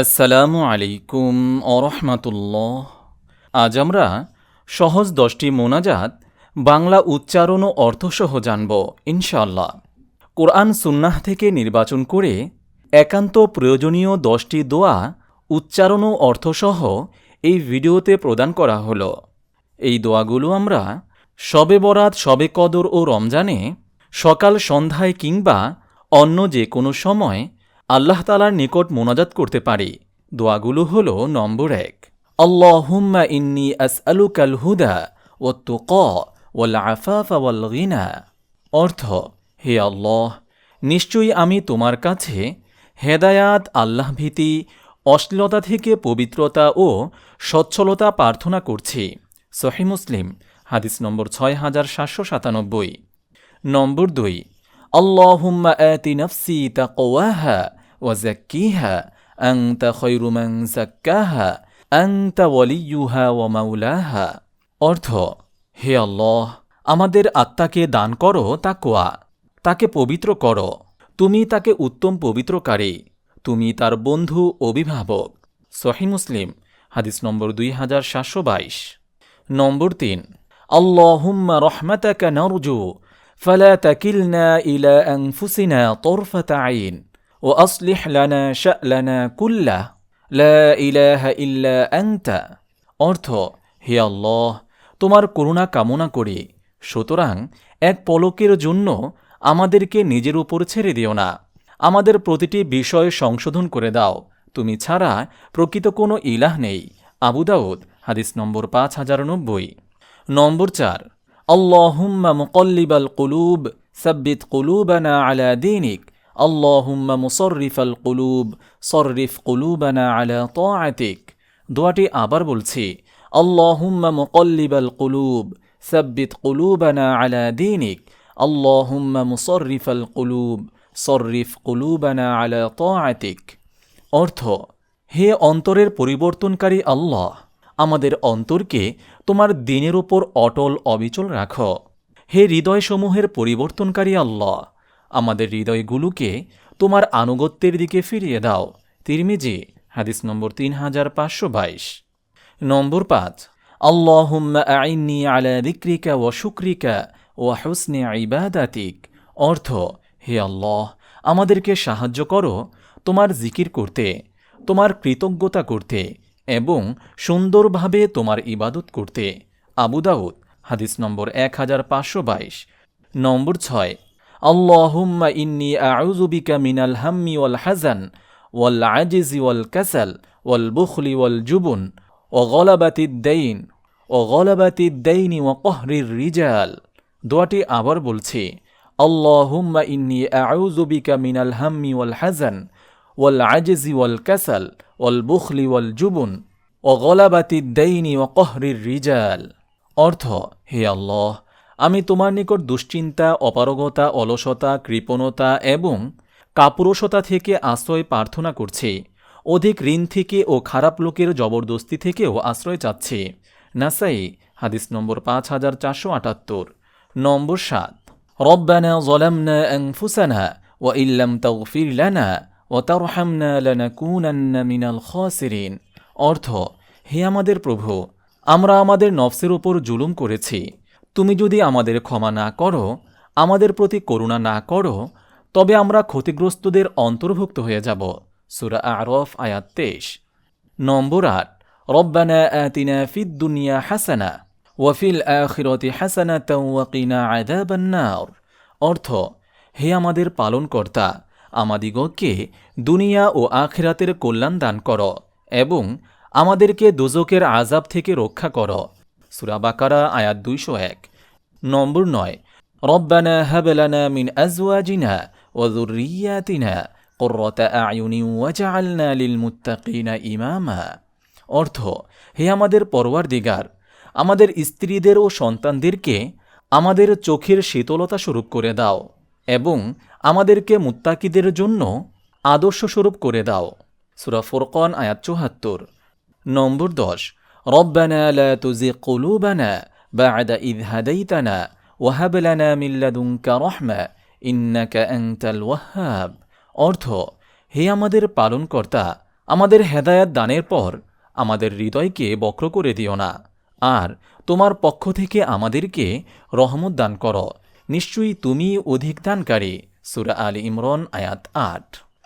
আসসালামু আলাইকুম অরহমাতুল্লাহ আজ আমরা সহজ দশটি মোনাজাত, বাংলা উচ্চারণ ও অর্থসহ জানব ইনশাল্লাহ কোরআন সুন্নাহ থেকে নির্বাচন করে একান্ত প্রয়োজনীয় দশটি দোয়া, উচ্চারণ ও অর্থসহ এই ভিডিওতে প্রদান করা হলো। এই দোয়াগুলো আমরা শবে বরাত শবে কদর ও রমজানে সকাল সন্ধ্যায় কিংবা অন্য যে কোনো সময় আল্লাহ তালার নিকট মোনাজাত করতে পারি। দোয়াগুলো হল নম্বর এক। আল্লাহুম্মা ইন্নি আস আলুকাল হুদা ও তুক ওয়াল অর্থ, হে আল্লাহ, নিশ্চয়ই আমি তোমার কাছে হেদায়াত, আল্লাহভীতি, অশ্লীলতা থেকে পবিত্রতা ও সচ্ছলতা প্রার্থনা করছি। সহি মুসলিম, হাদিস নম্বর ছয় হাজার সাতশো সাতানব্বই। নম্বর দুই, আল্লাহুম্মা আতি নফসি তাকওয়াহা ওয়া যাক্কিহা আনতা খায়রু মান যাক্কাহা আনতা ওয়ালিয়ুহা ওয়া মাওলাহা অর্থ হে আল্লাহ আমাদের আত্মাকে দান করো তাকওয়া তাকে পবিত্র করো তুমি তাকে উত্তম পবিত্রকারী তুমি তার বন্ধু অভিভাবক সহি মুসলিম হাদিস নম্বর দুই হাজার সাতশো বাইশ নম্বর তিন আল্লাহুম্মা রহমাতাকা নারজু فلا تكلنا إلى أنفسنا طرفة عين وأصلح لنا شألنا كله لا إله إلا أنت অর্থ হে আল্লাহ তোমার করুণা কামনা করি সুতরাং এক পলকের জন্য আমাদেরকে নিজের উপর ছেড়ে দিও না আমাদের প্রতিটি বিষয় সংশোধন করে দাও তুমি ছাড়া প্রকৃত কোনো ইলাহ নেই আবু দাউদ হাদিস নম্বর পাঁচ হাজার নব্বই নম্বর চার اللهم مقلب القلوب ثبت قلوبنا على دينك اللهم مصرف القلوب صرف قلوبنا على طاعتك দোয়াটি আবার বলছি اللهم مقلب القلوب ثبت قلوبنا على دينك اللهم مصرف القلوب صرف قلوبنا على طاعتك অর্থ হে অন্তরের পরিবর্তনকারী আল্লাহ আমাদের অন্তরকে তোমার দিনের ওপর অটল অবিচল রাখো হে হৃদয়সমূহের পরিবর্তনকারী আল্লাহ আমাদের হৃদয়গুলোকে তোমার আনুগত্যের দিকে ফিরিয়ে দাও। তিরমিজি, হাদিস নম্বর তিন হাজার পাঁচশো বাইশ। নম্বর পাঁচ, আল্লাহুম্মা আইন্নি আলা দিক্রিকা ও শুক্রিকা ও হুসনে ইবাদাতিক। অর্থ, হে আল্লাহ, আমাদেরকে সাহায্য করো তোমার জিকির করতে, তোমার কৃতজ্ঞতা করতে এবং সুন্দরভাবে তোমার ইবাদত করতে। আবু দাউদ, হাদিস নম্বর এক হাজার পাঁচশো বাইশ। নম্বর ছয় আল্লাহুম্মা ইন্নি আউজুবিকা মিনাল হাম্মি ওয়াল হাজান ওয়াল আজিজি ওয়াল কাসাল, ওয়াল বুখলি ওয়াল জুবুন, ও গলাবাতিদ্দাইন ও গলাবাতিদ্দাইনি ও কহরির রিজাল। দোয়াটি আবার বলছি, আল্লাহুম্মা ইন্নি আউজুবিকা মিনাল হাম্মি ওয়াল হাজান ওয়াল আজিজি ওয়াল কাসাল, ওয়াল বুখলি ওয়াল জুবুন, ও গলাবাতিদ্দাইনি ও কহরির রিজাল। অর্থ, হে আল্লাহ আমি তোমার নিকট দুশ্চিন্তা অপারগতা অলসতা কৃপণতা এবং কাপুরুষতা থেকে আশ্রয় প্রার্থনা করছি অধিক ঋণ থেকে ও খারাপ লোকের জবরদস্তি থেকেও আশ্রয় চাচ্ছি নাসাই হাদিস নম্বর পাঁচ হাজার চারশো আটাত্তর নম্বর সাত ربنا ظلمنا أنفسنا وإن لم تغفر لنا وترحمنا لنكونن من الخاسرين অর্থ হে আমাদের প্রভু আমরা আমাদের নফসের উপর জুলুম করেছি তুমি যদি আমাদের ক্ষমা না করো, আমাদের প্রতি করুণা না করো, তবে আমরা ক্ষতিগ্রস্তদের অন্তর্ভুক্ত হয়ে যাব। সুরা আরফ, আয়াত তেইশ। নম্বর আট, রব্বানা আতিনা ফিদ দুনিয়া হাসানা ওয়াফিল আখিরতি হাসানা ওয়াকিনা আদাবান্নার অর্থ, হে আমাদের পালনকর্তা, আমাদিগকে দুনিয়া ও আখিরাতের কল্যাণ দান কর এবং আমাদেরকে দুজকের আজাব থেকে রক্ষা কর। সুরাবাকারা আয়াত দুইশো এক। নম্বর নয়। রব্বানা হাবলানা মিন আজওয়াজিনা ওয়াজুরিয়াতিনা কর্রতা আয়ুনি ওয়াজাআলনা লিল মুত্তাকিনা ইমামা। অর্থ, হে আমাদের পরওয়ারদিগার, আমাদের স্ত্রীদের ও সন্তানদেরকে আমাদের চোখের শীতলতা স্বরূপ করে দাও এবং আমাদেরকে মুত্তাকিদের জন্য আদর্শ স্বরূপ করে দাও। সুরা ফোরকন, আয়াত চুহাত্তর নম্বর দশ, রব্বানা লা তুজি কলুবানা বা'দা ইদ হাদাইতানা ওয়াহাব লানা মিন লাদুনকা রাহমা ইন্নাকা আনতাল ওয়াহ্হাব অর্থ, হে আমাদের পালনকর্তা, আমাদের হেদায়াত দানের পর আমাদের হৃদয়কে বক্র করে দিও না। আর তোমার পক্ষ থেকে আমাদেরকে রহমত দান করো। নিশ্চয়ই তুমি অধিক দানকারী। সুরা আল ইমরন আয়াত আট।